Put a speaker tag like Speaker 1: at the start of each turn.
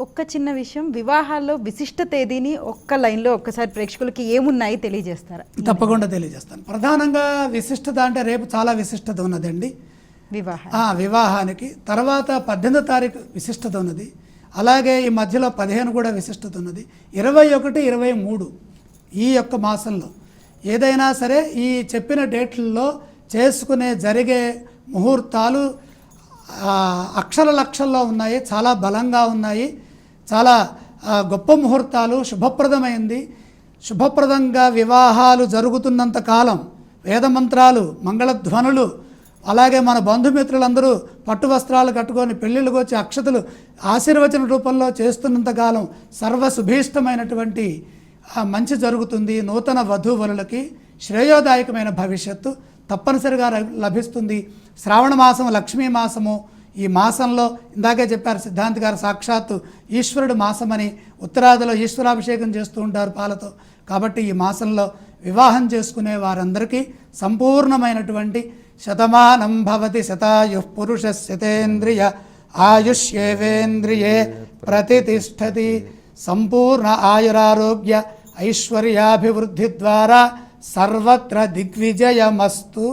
Speaker 1: ఒక్క చిన్న విషయం వివాహాల్లో విశిష్ట తేదీని ఒక్క లైన్లో ఒక్కసారి ప్రేక్షకులకి ఏమున్నాయి తెలియజేస్తారా?
Speaker 2: తప్పకుండా తెలియజేస్తాను. ప్రధానంగా విశిష్టత అంటే రేపు చాలా విశిష్టత ఉన్నదండి.
Speaker 1: వివాహ.
Speaker 2: వివాహానికి తర్వాత పద్దెనిమిదో తారీఖు విశిష్టత ఉన్నది. అలాగే ఈ మధ్యలో పదిహేను కూడా విశిష్టత ఉన్నది. ఇరవై ఒకటి ఇరవై మూడు ఈ యొక్క మాసంలో ఏదైనా సరే ఈ చెప్పిన డేట్లలో చేసుకునే జరిగే ముహూర్తాలు అక్షర లక్షల్లో ఉన్నాయి చాలా బలంగా ఉన్నాయి. చాలా గొప్ప ముహూర్తాలు శుభప్రదమైంది. శుభప్రదంగా వివాహాలు జరుగుతున్నంత కాలం వేదమంత్రాలు మంగళధ్వనులు అలాగే మన బంధుమిత్రులందరూ పట్టు వస్త్రాలు కట్టుకొని పెళ్ళిళ్ళకు వచ్చి అక్షతలు ఆశీర్వచన రూపంలో చేస్తున్నంత కాలం సర్వ మంచి జరుగుతుంది నూతన వధూవరులకి శ్రేయోదాయకమైన భవిష్యత్తు తప్పనిసరిగా లభిస్తుంది. శ్రావణ మాసం లక్ష్మీ మాసము ఈ మాసంలో ఇందాకే చెప్పారు సిద్ధాంత్ గారు సాక్షాత్తు ఈశ్వరుడు మాసమని ఉత్తరాదిలో ఈశ్వరాభిషేకం చేస్తూ ఉంటారు పాలతో. కాబట్టి ఈ మాసంలో వివాహం చేసుకునే వారందరికీ సంపూర్ణమైనటువంటి శతమానం భవతి శతాయు పురుష శతేంద్రియ ఆయుష్యేవేంద్రియే ప్రతిష్టతి సంపూర్ణ ఆయురారోగ్య ఐశ్వర్యాభివృద్ధి ద్వారా సర్వత్ర దిగ్విజయమస్తు.